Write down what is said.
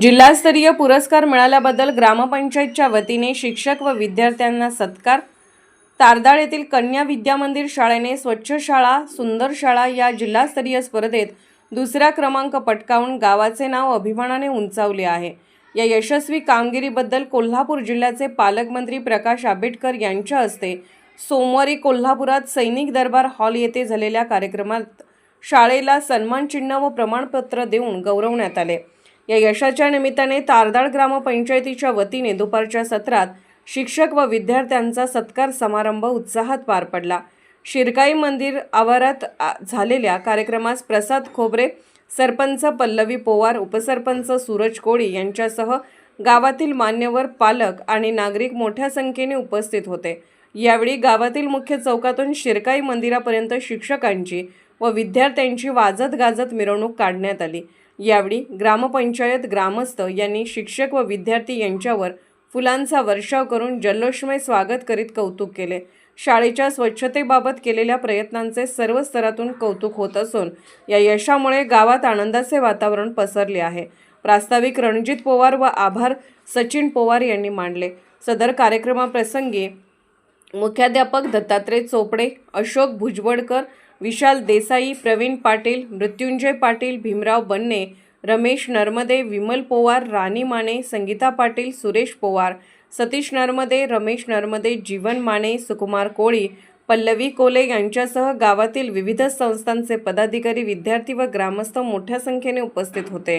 जिल्हास्तरीय पुरस्कार मिळाल्याबद्दल ग्रामपंचायतच्या वतीने शिक्षक व विद्यार्थ्यांना सत्कार. तारदाळ येथील कन्या विद्या मंदिर शाळेने स्वच्छ शाळा सुंदर शाळा या जिल्हास्तरीय स्पर्धेत दुसरा क्रमांक पटकावून गावाचे नाव अभिमानाने उंचावले आहे. या यशस्वी कामगिरीबद्दल कोल्हापूर जिल्ह्याचे पालकमंत्री प्रकाश आंबेडकर यांच्या हस्ते सोमवारी कोल्हापुरात सैनिक दरबार हॉल येथे झालेल्या कार्यक्रमात शाळेला सन्मानचिन्ह व प्रमाणपत्र देऊन गौरवण्यात आले. या यशाच्या निमित्ताने तारदाळ ग्रामपंचायतीच्या वतीने दुपारच्या सत्रात शिक्षक व विद्यार्थ्यांचा सत्कार समारंभ उत्साहात पार पडला. शिरकाई मंदिर आवारात झालेल्या कार्यक्रमास प्रसाद खोबरे सरपंच पल्लवी पोवार उपसरपंच सूरज कोळी यांच्यासह गावातील मान्यवर पालक आणि नागरिक मोठ्या संख्येने उपस्थित होते. यावेळी गावातील मुख्य चौकातून शिरकाई मंदिरापर्यंत शिक्षकांची व विद्यार्थ्यांची वाजत गाजत मिरवणूक काढण्यात आली. यावेळी ग्रामपंचायत ग्रामस्थ यांनी शिक्षक व विद्यार्थी यांच्यावर फुलांचा वर्षाव करून जल्लोषमय स्वागत करीत कौतुक केले. शाळेच्या स्वच्छतेबाबत केलेल्या प्रयत्नांचे सर्व स्तरातून कौतुक होत असून या यशामुळे गावात आनंदाचे वातावरण पसरले आहे. प्रास्ताविक रणजित पवार व आभार सचिन पवार यांनी मांडले. सदर कार्यक्रमाप्रसंगी मुख्याध्यापक दत्तात्रय चोपडे अशोक भुजबळकर विशाल देसाई प्रवीण पाटील मृत्युंजय पाटील भीमराव बन्ने रमेश नर्मदे विमल पोवार राणी माने संगीता पाटील सुरेश पोवार सतीश नर्मदे रमेश नर्मदे जीवन माने सुकुमार कोळी पल्लवी कोले यांच्यासह गावातील विविध संस्थांचे पदाधिकारी विद्यार्थी व ग्रामस्थ मोठ्या संख्येने उपस्थित होते.